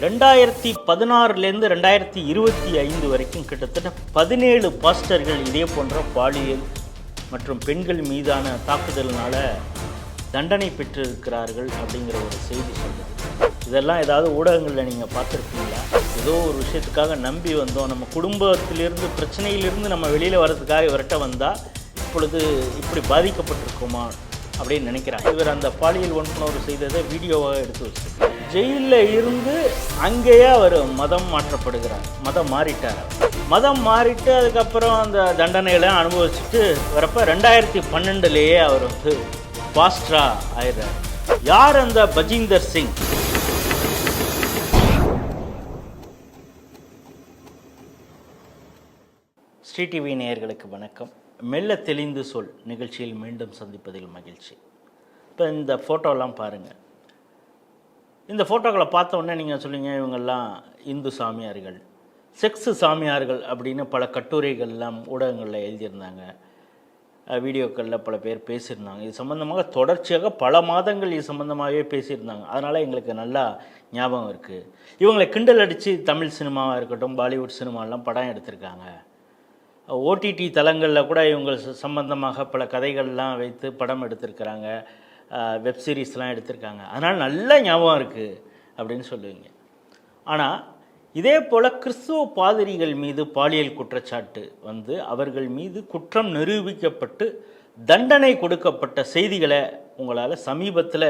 ரெண்டாயிரத்தி பதினாறுலேருந்து ரெண்டாயிரத்தி இருபத்தி ஐந்து வரைக்கும் கிட்டத்தட்ட பதினேழு பாஸ்டர்கள் இதே போன்ற பாலியல் மற்றும் பெண்கள் மீதான தாக்குதலினால் தண்டனை பெற்றிருக்கிறார்கள் அப்படிங்கிற ஒரு செய்தி சொல்லுது. இதெல்லாம் ஏதாவது ஊடகங்களில் நீங்கள் பார்த்துருக்கீங்களா ஏதோ ஒரு விஷயத்துக்காக நம்பி வந்தோம். நம்ம குடும்பத்திலிருந்து பிரச்சனையிலிருந்து நம்ம வெளியில் வர்றதுக்காக இவர்கிட்ட வந்தால் இப்பொழுது இப்படி பாதிக்கப்பட்டிருக்கோமா அப்படின்னு நினைக்கிறாங்க இவர் அந்த பாலியல் வன்புணர்வு செய்ததை வீடியோவாக எடுத்து வச்சிருக்காரு ஜெயிலில் இருந்து அங்கேயே அவர் மதம் மாற்றப்படுகிறார். மதம் மாறிட்டார். மதம் மாறிட்டு அதுக்கப்புறம் அந்த தண்டனைகளை அனுபவிச்சுட்டு வரப்ப ரெண்டாயிரத்தி பன்னெண்டுலேயே அவர் வந்து பாஸ்டரா ஆயிடுறார். யார் அந்த பஜிந்தர் சிங்? ஸ்ரீ டிவி நேயர்களுக்கு வணக்கம். மெல்ல தெளிந்து சொல். நிகழ்ச்சியில் மீண்டும் சந்திப்பதில் மகிழ்ச்சி. இப்போ இந்த ஃபோட்டோலாம் பாருங்கள் இந்த ஃபோட்டோக்களை பார்த்த உடனே நீங்கள் சொல்லுங்க இவங்கெல்லாம் இந்து சாமியார்கள் செக்ஸு சாமியார்கள் அப்படின்னு பல கட்டுரைகள்லாம் ஊடகங்களில் எழுதியிருந்தாங்க. வீடியோக்களில் பல பேர் பேசியிருந்தாங்க. இது சம்மந்தமாக தொடர்ச்சியாக பல மாதங்கள் இது சம்மந்தமாகவே பேசியிருந்தாங்க. அதனால் எங்களுக்கு நல்லா ஞாபகம் இருக்குது இவங்களை கிண்டல் அடித்து தமிழ் சினிமாவாக இருக்கட்டும் பாலிவுட் சினிமாலாம் படம் எடுத்திருக்காங்க. ஓடிடி தளங்களில் கூட இவங்க ச- சம்பந்தமாக பல கதைகள்லாம் வைத்து படம் எடுத்திருக்கிறாங்க. வெப் சீரிஸ்லாம் எடுத்திருக்காங்க. அதனால் நல்ல ஞாபகம் இருக்குது அப்படின்னு சொல்லுவீங்க. ஆனால் இதே போல் கிறிஸ்துவ பாதிரிகள் மீது பாலியல் குற்றச்சாட்டு வந்து அவர்கள் மீது குற்றம் நிரூபிக்கப்பட்டு தண்டனை கொடுக்கப்பட்ட செய்திகளை உங்களால் சமீபத்தில்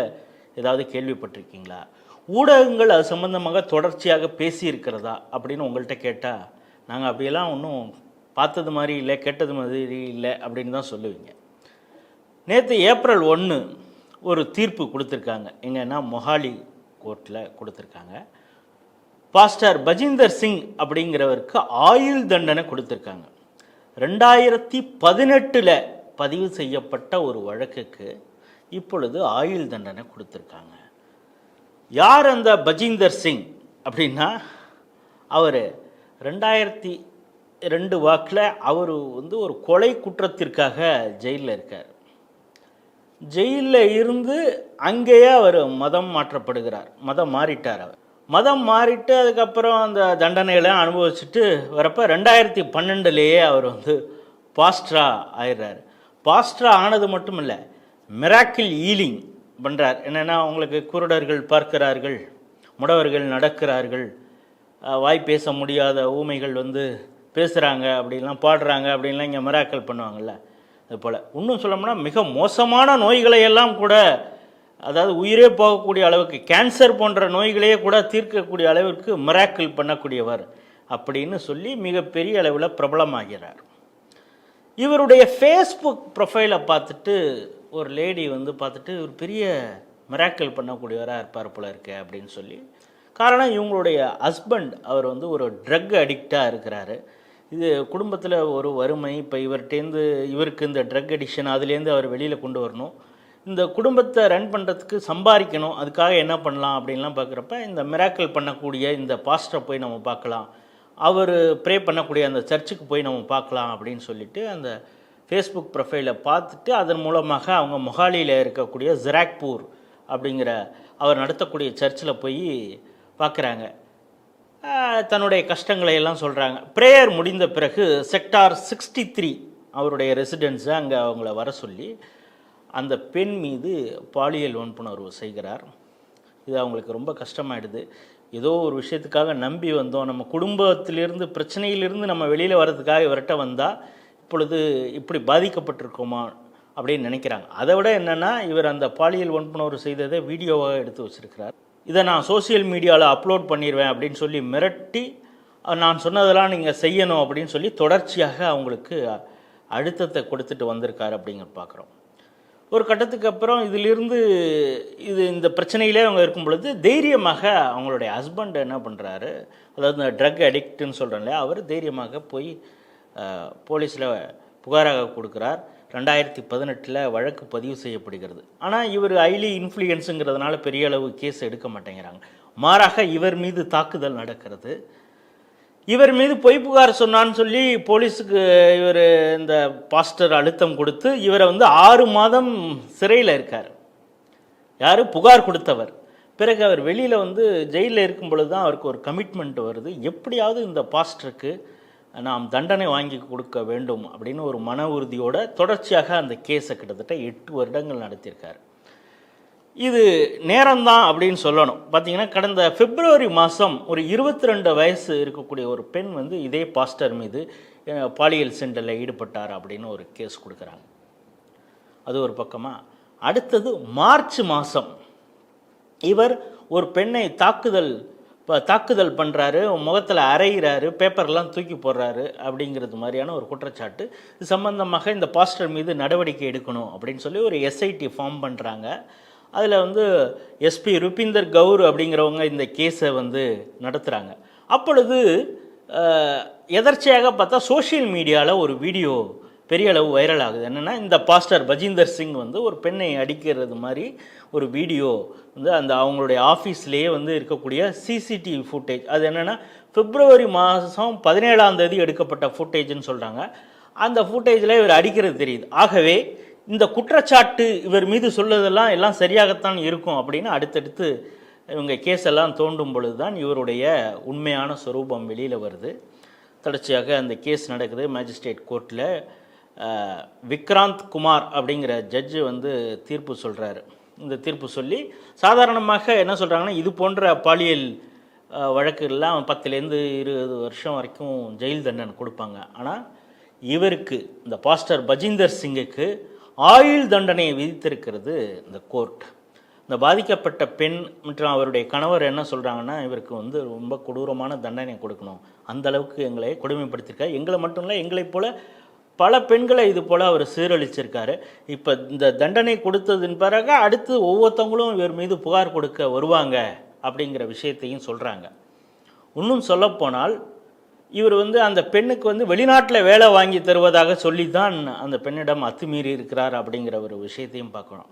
ஏதாவது கேள்விப்பட்டிருக்கீங்களா? ஊடகங்கள் அது சம்பந்தமாக தொடர்ச்சியாக பேசியிருக்கிறதா அப்படின்னு உங்கள்கிட்ட கேட்டால் நாங்கள் அப்படியெல்லாம் ஒன்றும் பார்த்தது மாதிரி இல்லை கேட்டது மாதிரி இல்லை அப்படின்னு தான் சொல்லுவீங்க. நேற்று ஏப்ரல் ஒன்று ஒரு தீர்ப்பு கொடுத்துருக்காங்க. எங்கன்னா மொஹாலி கோர்ட்டில் கொடுத்துருக்காங்க. பாஸ்டர் பஜிந்தர் சிங் அப்படிங்கிறவருக்கு ஆயுள் தண்டனை கொடுத்துருக்காங்க. ரெண்டாயிரத்தி பதினெட்டில் பதிவு செய்யப்பட்ட ஒரு வழக்குக்கு இப்பொழுது ஆயுள் தண்டனை கொடுத்துருக்காங்க. யார் அந்த பஜிந்தர் சிங் அப்படின்னா அவர் ரெண்டாயிரத்தி ரெண்டு வாக்கில் அவர் வந்து ஒரு கொலை குற்றத்திற்காக ஜெயிலில் இருக்கார். ஜெயிலில் இருந்து அங்கேயே அவர் மதம் மாற்றப்படுகிறார். மதம் மாறிட்டார் அவர். மதம் மாறிட்டு அதுக்கப்புறம் அந்த தண்டனைகளை அனுபவிச்சுட்டு வரப்ப ரெண்டாயிரத்தி பன்னெண்டுலேயே அவர் வந்து பாஸ்ட்ரா ஆயிடுறாரு. பாஸ்ட்ரா ஆனது மட்டும் இல்லை மிராக்கிள் ஈலிங் பண்ணுறார் என்னென்னா அவங்களுக்கு குருடர்கள் பார்க்கிறார்கள் முடவர்கள் நடக்கிறார்கள் வாய் பேச முடியாத ஊமைகள் வந்து பேசுகிறாங்க அப்படின்லாம் பாடுறாங்க அப்படின்லாம் இங்கே மிராக்கல் பண்ணுவாங்கள்ல அது போல். இன்னும் சொல்லணும்னா மிக மோசமான நோய்களை எல்லாம் கூட அதாவது உயிரே போகக்கூடிய அளவுக்கு கேன்சர் போன்ற நோய்களையே கூட தீர்க்கக்கூடிய அளவிற்கு மிராக்கிள் பண்ணக்கூடியவர் அப்படின்னு சொல்லி மிகப்பெரிய அளவில் பிரபலமாகிறார். இவருடைய ஃபேஸ்புக் ப்ரொஃபைலை பார்த்துட்டு ஒரு லேடி வந்து பார்த்துட்டு ஒரு பெரிய மிராக்கிள் பண்ணக்கூடியவராக இருப்பார் போல இருக்கு அப்படின்னு சொல்லி. காரணம் இவங்களுடைய ஹஸ்பண்ட் அவர் வந்து ஒரு ட்ரக் அடிக்டாக இருக்கிறாரு. இது குடும்பத்தில் ஒரு வறுமை இப்போ இவர்கிட்டேருந்து இவருக்கு இந்த ட்ரக் அடிக்ஷன் அதுலேருந்து அவர் வெளியில் கொண்டு வரணும். இந்த குடும்பத்தை ரன் பண்ணுறதுக்கு சம்பாதிக்கணும். அதுக்காக என்ன பண்ணலாம் அப்படின்லாம் பார்க்குறப்ப இந்த மிராக்கிள் பண்ணக்கூடிய இந்த பாஸ்டரை போய் நம்ம பார்க்கலாம். அவர் ப்ரே பண்ணக்கூடிய அந்த சர்ச்சுக்கு போய் நம்ம பார்க்கலாம் அப்படின்னு சொல்லிட்டு அந்த ஃபேஸ்புக் ப்ரொஃபைலை பார்த்துட்டு அதன் மூலமாக அவங்க மொஹாலியில் இருக்கக்கூடிய ஜிராக்பூர் அப்படிங்கிற அவர் நடத்தக்கூடிய சர்ச்சில் போய் பார்க்குறாங்க. தன்னுடைய கஷ்டங்களை எல்லாம் சொல்கிறாங்க ப்ரேயர் முடிந்த பிறகு செக்டார் சிக்ஸ்டி த்ரீ அவருடைய ரெசிடென்ஸை அங்கே அவங்கள வர சொல்லி அந்த பெண் மீது பாலியல் வன்புணர்வு செய்கிறார். இது அவங்களுக்கு ரொம்ப கஷ்டமாயிடுது. ஏதோ ஒரு விஷயத்துக்காக நம்பி வந்தோம். நம்ம குடும்பத்திலிருந்து பிரச்சனையிலிருந்து நம்ம வெளியில் வர்றதுக்காக இவர்கிட்ட வந்தால் இப்பொழுது இப்படி பாதிக்கப்பட்டிருக்கோமா அப்படின்னு நினைக்கிறாங்க. அதை விட என்னென்னா இவர் அந்த பாலியல் வன்புணர்வு செய்ததை வீடியோவாக எடுத்து வச்சிருக்கிறார். இதை நான் சோஷியல் மீடியாவில் அப்லோட் பண்ணிடுவேன் அப்படின்னு சொல்லி மிரட்டி நான் சொன்னதெல்லாம் நீங்கள் செய்யணும் அப்படின்னு சொல்லி தொடர்ச்சியாக அவங்களுக்கு அழுத்தத்தை கொடுத்துட்டு வந்திருக்காரு அப்படிங்கிற பார்க்குறோம். ஒரு கட்டத்துக்கு அப்புறம் இதிலிருந்து இது இந்த பிரச்சனையிலே அவங்க இருக்கும் பொழுது தைரியமாக அவங்களுடைய ஹஸ்பண்ட் என்ன பண்ணுறாரு அதாவது இந்த ட்ரக் அடிக்ட்டுன்னு சொல்கிறேன் இல்லையா அவர் தைரியமாக போய் போலீஸில் புகாராக கொடுக்குறார். ரெண்டாயிரத்தி பதினெட்டில் வழக்கு பதிவு செய்யப்படுகிறது. ஆனால் இவர் ஹைலி இன்ஃப்ளூயன்ஸுங்கிறதுனால பெரிய அளவு கேஸ் எடுக்க மாட்டேங்கிறாங்க. மாறாக இவர் மீது தாக்குதல் நடக்கிறது. இவர் மீது பொய் புகார் சொன்னான்னு சொல்லி போலீஸுக்கு இவர் இந்த பாஸ்டர் அழுத்தம் கொடுத்து இவரை வந்து ஆறு மாதம் சிறையில் இருக்கார். யார்? புகார் கொடுத்தவர். பிறகு அவர் வெளியில் வந்து ஜெயிலில் இருக்கும் பொழுது தான் அவருக்கு ஒரு கமிட்மெண்ட் வருது. எப்படியாவது இந்த பாஸ்டருக்கு நாம் தண்டனை வாங்கி கொடுக்க வேண்டும் அப்படின்னு ஒரு மன உறுதியோட தொடர்ச்சியாக அந்த கேஸை கிட்டத்தட்ட எட்டு வருடங்கள் நடத்தியிருக்காரு. இது நேரம்தான் அப்படின்னு சொல்லணும். பார்த்தீங்கன்னா கடந்த பிப்ரவரி மாதம் ஒரு இருபத்தி ரெண்டு வயசு இருக்கக்கூடிய ஒரு பெண் வந்து இதே பாஸ்டர் மீது பாலியல் செண்டலில் ஈடுபட்டார் அப்படின்னு ஒரு கேஸ் கொடுக்குறாங்க. அது ஒரு பக்கமாக அடுத்தது மார்ச் மாதம் இவர் ஒரு பெண்ணை தாக்குதல் தாக்குதல் பண்ணுறாரு முகத்தில் அரைகிறாரு பேப்பர்லாம் தூக்கி போடுறாரு அப்படிங்கிறது மாதிரியான ஒரு குற்றச்சாட்டு. இது சம்பந்தமாக இந்த பாஸ்டர் மீது நடவடிக்கை எடுக்கணும் அப்படின்னு சொல்லி ஒரு எஸ்ஐடி ஃபார்ம் பண்ணுறாங்க அதில் வந்து எஸ்பி ருபிந்தர் கவுர் அப்படிங்கிறவங்க இந்த கேஸை வந்து நடத்துகிறாங்க அப்பொழுது எதர்ச்சியாக எதர்ச்சையாக பார்த்தா சோஷியல் மீடியாவில் ஒரு வீடியோ பெரிய அளவு வைரல் ஆகுது. என்னென்னா இந்த பாஸ்டர் பஜிந்தர் சிங் வந்து ஒரு பெண்ணை அடிக்கிறது மாதிரி ஒரு வீடியோ வந்து அந்த அவங்களுடைய ஆஃபீஸ்லேயே வந்து இருக்கக்கூடிய சிசிடிவி ஃபுட்டேஜ் அது என்னென்னா பிப்ரவரி மாதம் பதினேழாம் தேதி எடுக்கப்பட்ட ஃபுட்டேஜ்னு சொல்கிறாங்க அந்த ஃபுட்டேஜில் இவர் அடிக்கிறது தெரியுது. ஆகவே இந்த குற்றச்சாட்டு இவர் மீது சொல்லதெல்லாம் எல்லாம் சரியாகத்தான் இருக்கும் அப்படின்னு அடுத்தடுத்து இவங்க கேஸ் எல்லாம் தோண்டும் பொழுது தான் இவருடைய உண்மையான சொரூபம் வெளியில் வருது. தொடர்ச்சியாக அந்த கேஸ் நடக்குது மேஜிஸ்ட்ரேட் கோர்ட்டில் விக்ராந்த் குமார் அப்படிங்கிற ஜட்ஜு வந்து தீர்ப்பு சொல்கிறாரு இந்த தீர்ப்பு சொல்லி சாதாரணமாக என்ன சொல்கிறாங்கன்னா இது போன்ற பாலியல் வழக்குகள்லாம் பத்துலேருந்து இருபது வருஷம் வரைக்கும் ஜெயில் தண்டனை கொடுப்பாங்க. ஆனால் இவருக்கு இந்த பாஸ்டர் பஜிந்தர் சிங்குக்கு ஆயுள் தண்டனையை விதித்திருக்கிறது இந்த கோர்ட். இந்த பாதிக்கப்பட்ட பெண் மற்றும் அவருடைய கணவர் என்ன சொல்கிறாங்கன்னா இவருக்கு வந்து ரொம்ப கொடூரமான தண்டனை கொடுக்கணும். அந்த அளவுக்கு எங்களை கொடுமைப்படுத்தியிருக்காரு. எங்களை மட்டும் இல்லை எங்களைப் போல பல பெண்களை இது போல் அவர் சீரழிச்சிருக்காரு. இப்போ இந்த தண்டனை கொடுத்ததின் பிறகு அடுத்து ஒவ்வொருத்தவங்களும் இவர் மீது புகார் கொடுக்க வருவாங்க அப்படிங்கிற விஷயத்தையும் சொல்கிறாங்க இன்னும் சொல்லப்போனால் இவர் வந்து அந்த பெண்ணுக்கு வந்து வெளிநாட்டில் வேலை வாங்கி தருவதாக சொல்லி தான் அந்த பெண்ணிடம் அத்துமீறி இருக்கிறார் அப்படிங்கிற ஒரு விஷயத்தையும் பார்க்கணும்.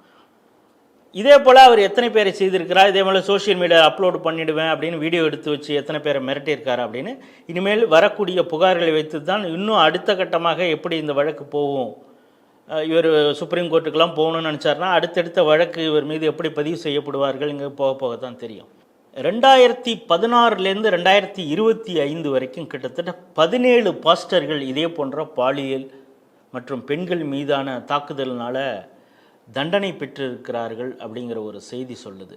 இதே போல் அவர் எத்தனை பேரை செய்திருக்கிறார் இதே போல் சோஷியல் மீடியா அப்லோட் பண்ணிடுவேன் அப்படின்னு வீடியோ எடுத்து வச்சு எத்தனை பேரை மிரட்டியிருக்காரு அப்படின்னு இனிமேல் வரக்கூடிய புகார்களை வைத்து தான் இன்னும் அடுத்த கட்டமாக எப்படி இந்த வழக்கு போகும்? இவர் சுப்ரீம் கோர்ட்டுக்கெல்லாம் போகணும்னு நினச்சாருன்னா அடுத்தடுத்த வழக்கு இவர் மீது எப்படி பதிவு செய்யப்படுவார்கள் இங்கே போக போக தான் தெரியும். ரெண்டாயிரத்தி பதினாறுலேருந்து ரெண்டாயிரத்தி இருபத்தி ஐந்து வரைக்கும் கிட்டத்தட்ட பதினேழு பாஸ்டர்கள் இதே போன்ற பாலியல் மற்றும் பெண்கள் மீதான தாக்குதல்னால் தண்டனை பெற்றிருக்கிறார்கள் அப்படிங்கிற ஒரு செய்தி சொல்லுது.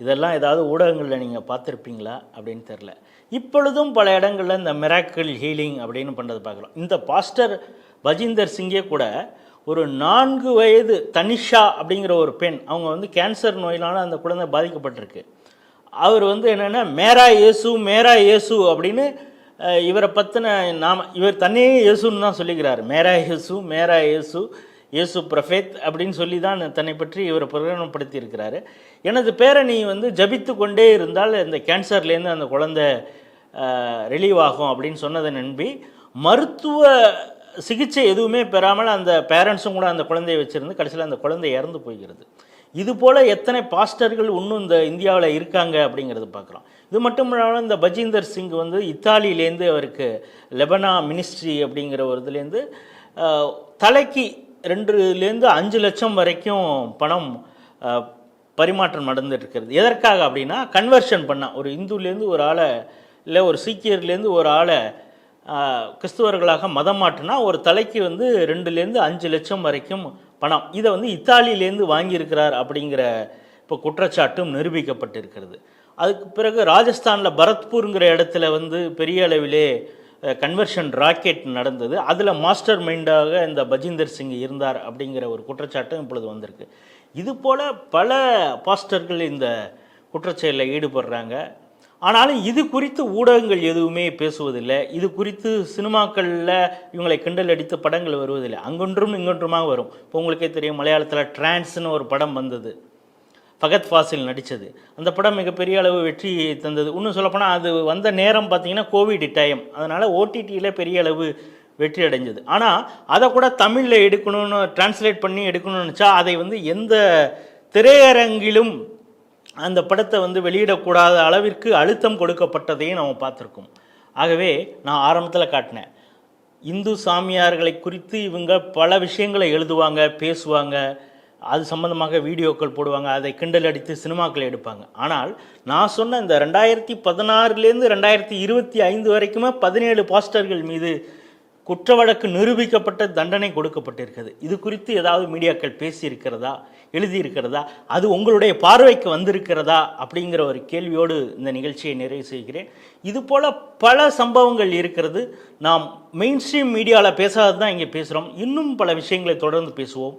இதெல்லாம் ஏதாவது ஊடகங்களில் நீங்கள் பார்த்துருப்பீங்களா அப்படின்னு தெரில இப்பொழுதும் பல இடங்களில் இந்த மிராக்கிள் ஹீலிங் அப்படின்னு பண்ணுறது பார்க்குறோம். இந்த பாஸ்டர் பஜிந்தர் சிங்கே கூட ஒரு நான்கு வயது தனிஷா அப்படிங்கிற ஒரு பெண் அவங்க வந்து கேன்சர் நோயினால் அந்த குழந்தை பாதிக்கப்பட்டிருக்கு. அவர் வந்து என்னென்னா மேரா இயேசு மேரா இயேசு அப்படின்னு இவரை பற்றின நாம இவர் தன்னையே இயேசுன்னு தான் சொல்லிக்கிறார். மேரா இயேசு மேரா இயேசு இயேசு பிரஃபேத் அப்படின்னு சொல்லி தான் தன்னை பற்றி இவர் பிரகடனப்படுத்தி இருக்கிறாரு எனது பேரணி வந்து ஜபித்து கொண்டே இருந்தால் இந்த கேன்சர்லேருந்து அந்த குழந்தை ரிலீவ் ஆகும் அப்படின்னு சொன்னதை நம்பி மருத்துவ சிகிச்சை எதுவுமே பெறாமல் அந்த பேரண்ட்ஸும் கூட அந்த குழந்தையை வச்சுருந்து கடைசியில் அந்த குழந்தை இறந்து போய்கிறது. இது போல் எத்தனை பாஸ்டர்கள் இன்னும் இந்த இந்தியாவில் இருக்காங்க அப்படிங்கிறது பார்க்குறோம். இது மட்டும் இல்லாமல் இந்த பஜீந்தர் சிங் வந்து இத்தாலியிலேருந்து அவருக்கு லெபனா மினிஸ்ட்ரி அப்படிங்கிற ஒரு இதுலேருந்து தலைக்கு ரெண்டுலேருந்து அஞ்சு லட்சம் வரைக்கும் பணம் பரிமாற்றம் நடந்துட்டு இருக்கிறது எதற்காக அப்படின்னா கன்வர்ஷன் பண்ணால் ஒரு இந்துலேருந்து ஒரு ஆளை இல்லை ஒரு சீக்கியர்லேருந்து ஒரு ஆளை கிறிஸ்துவர்களாக மதம் மாற்றினா ஒரு தலைக்கு வந்து ரெண்டுலேருந்து அஞ்சு லட்சம் வரைக்கும் பணம். இதை வந்து இத்தாலியிலேருந்து வாங்கியிருக்கிறார் அப்படிங்கிற இப்போ குற்றச்சாட்டும் நிரூபிக்கப்பட்டிருக்கிறது. அதுக்கு பிறகு ராஜஸ்தானில் பரத்பூருங்கிற இடத்துல வந்து பெரிய அளவிலே கன்வர்ஷன் ராக்கெட் நடந்தது. அதில் மாஸ்டர் மைண்டாக இந்த பஜிந்தர் சிங் இருந்தார் அப்படிங்கிற ஒரு குற்றச்சாட்டும் இப்பொழுது வந்திருக்கு. இது போல் பல பாஸ்டர்கள் இந்த குற்றச்செயலில் ஈடுபடுறாங்க. ஆனாலும் இது குறித்து ஊடகங்கள் எதுவுமே பேசுவதில்லை. இது குறித்து சினிமாக்களில் இவங்களை கிண்டல் அடித்து படங்கள் வருவதில்லை. அங்கொன்றும் இங்கொன்றுமாக வரும். இப்போ உங்களுக்கே தெரியும் மலையாளத்தில் டிரான்ஸ்னு ஒரு படம் வந்தது. ஃபகத் ஃபாசில் நடித்தது அந்த படம் மிகப்பெரிய அளவு வெற்றி தந்தது. இன்னும் சொல்லப்போனால் அது வந்த நேரம் பார்த்தீங்கன்னா கோவிட் டைம் அதனால் ஓடிடியில் பெரிய அளவு வெற்றி அடைஞ்சது. ஆனால் அதை கூட தமிழில் எடுக்கணும்னு டிரான்ஸ்லேட் பண்ணி எடுக்கணும்னு நினச்சா அதை வந்து எந்த திரையரங்கிலும் அந்த படத்தை வந்து வெளியிடக்கூடாத அளவிற்கு அழுத்தம் கொடுக்கப்பட்டதையும் நம்ம பார்த்துருக்கோம். ஆகவே நான் ஆரம்பத்தில் காட்டினேன். இந்து சாமியார்களை குறித்து இவங்க பல விஷயங்களை எழுதுவாங்க பேசுவாங்க. அது சம்மந்தமாக வீடியோக்கள் போடுவாங்க அதை கிண்டல் அடித்து சினிமாக்கள் எடுப்பாங்க. ஆனால் நான் சொன்ன இந்த ரெண்டாயிரத்தி பதினாறுலேருந்து ரெண்டாயிரத்தி இருபத்தி ஐந்து வரைக்குமே பதினேழு பாஸ்டர்கள் மீது குற்ற வழக்கு நிரூபிக்கப்பட்ட தண்டனை கொடுக்கப்பட்டிருக்கிறது. இது குறித்து ஏதாவது மீடியாக்கள் பேசியிருக்கிறதா எழுதியிருக்கிறதா அது உங்களுடைய பார்வைக்கு வந்திருக்கிறதா அப்படிங்கிற ஒரு கேள்வியோடு இந்த நிகழ்ச்சியை நிறைவு செய்கிறேன். இது போல பல சம்பவங்கள் இருக்கிறது. நாம் மெயின் ஸ்ட்ரீம் மீடியாவில் பேசாதது தான் இங்கே பேசுகிறோம் இன்னும் பல விஷயங்களை தொடர்ந்து பேசுவோம்.